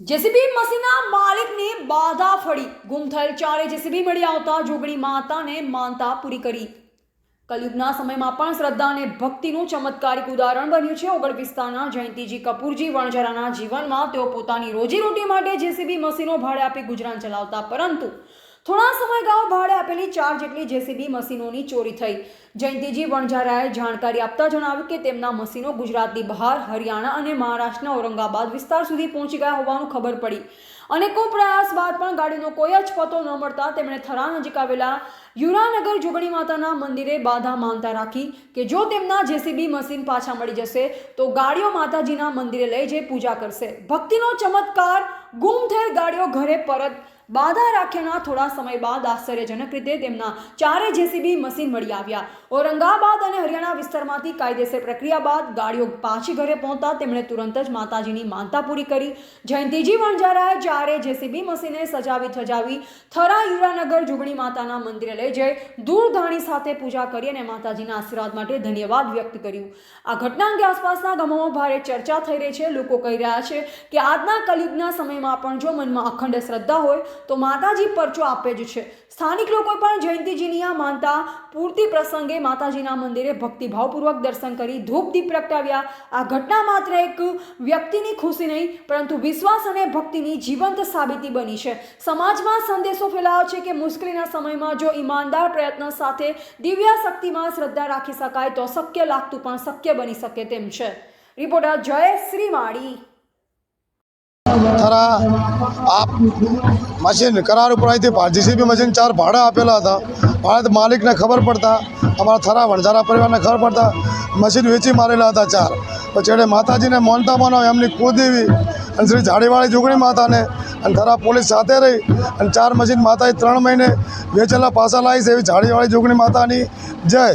JCB મસીના માલિકને બાધા ફળી ગુમ થયેલ ચારે જેસીબી મળી આવતા જોગણી માતાને માનતા પૂરી કરી. કલયુગના સમયમાં પણ શ્રદ્ધા અને ભક્તિનું ચમત્કારિક ઉદાહરણ બન્યું છે. ઓગળ વિસ્તારના જયંતિજી કપૂરજી વણઝરાના જીવનમાં તેઓ પોતાની રોજીરોટી માટે જેસીબી મશીનો ભાડે આપી ગુજરાન ચલાવતા, પરંતુ થોડા સમય અગાઉ ભાડે આપેલી ચાર જેટલી જેસીબી મશીનોની ચોરી થઈ. જયંતિજી વણઝારાએ જાણકારી આપતા જણાવ્યું કે તેમના મશીનો ગુજરાતની બહાર હરિયાણા અને મહારાષ્ટ્રના ઔરંગાબાદ વિસ્તાર સુધી પહોંચી ગયા હોવાનું ખબર પડી. અને કો પ્રયાસ બાદ પણ ગાડીનો કોઈ જ પતો ન મળતા તેમણે થરા નજીક આવેલા યુરાનગર જોગણી માતાના મંદિરે બાધા માનતા રાખી કે જો તેમના જેસીબી મશીન પાછા મળી જશે, તો ગાડીઓ માતાજીના મંદિરે લઈ જઈ પૂજા કરશે. ભક્તિનો ચમત્કાર ગુમ થયેલ ગાડીઓ ઘરે પરત બાધા રાખ્યાના થોડા સમય બાદ આશ્ચર્યજનક રીતે તેમના ચારે જેસીબી મશીન મળી આવ્યા. ઔરંગાબાદ અને હરિયાણા વિસ્તારમાંથી કાયદેસર પ્રક્રિયા બાદ ગાડીઓ પાછી ઘરે પહોંચતા તેમણે તુરંત જ માતાજીની માનતા પૂરી કરી. જયંતિજી વણઝારાએ ચારે જેસીબી મશીને સજાવી થજાવી થરા યુરાનગર જુગણી માતાના મંદિરે લઈ જઈ દૂરધાણી સાથે પૂજા કરી અને માતાજીના આશીર્વાદ માટે ધન્યવાદ વ્યક્ત કર્યું. આ ઘટના અંગે આસપાસના ગામોમાં ભારે ચર્ચા થઈ રહી છે. લોકો કહી રહ્યા છે કે આજના કલયુગના સમયમાં પણ જો મનમાં અખંડ શ્રદ્ધા હોય તો માતાજી પરચો આપે જ છે. સ્થાનિક લોકો પણ જયંતિજીની આ માનતા પૂર્તિ પ્રસંગે માતાજીના મંદિરે ભક્તિભાવપૂર્વક દર્શન કરી ધૂપ દીપ પ્રગટાવ્યા. આ ઘટના માત્ર એક વ્યક્તિની ખુશી નહીં, પરંતુ વિશ્વાસ અને ભક્તિની જીવંત સાબિતી બની છે. સમાજમાં સંદેશો ફેલાયો છે કે મુશ્કેલીના સમયમાં જો ઈમાનદાર પ્રયત્ન સાથે દિવ્ય શક્તિમાં શ્રદ્ધા રાખી શકાય, તો શક્ય લાગતું પણ શક્ય બની શકે તેમ છે. રિપોર્ટર જય શ્રીવાડી થરા આપ મશીન કરાર ઉપર અહીંથી જીસીબી મશીન ચાર ભાડા આપેલા હતા ભાડે માલિકને ખબર પડતા અમારા થરા વણઝારા પરિવારને ખબર પડતા મશીન વેચી મારેલા હતા ચાર પછી એટલે માતાજીને માનતા માનો એમની કુળદેવી અને શ્રી જાડીવાળી જોગણી માતાને અને થરા પોલીસ સાથે રહી અને ચાર મશીન માતાએ ત્રણ મહિને વેચેલા પાસા લાવી છે એવી જાડીવાળી જોગણી માતાની જય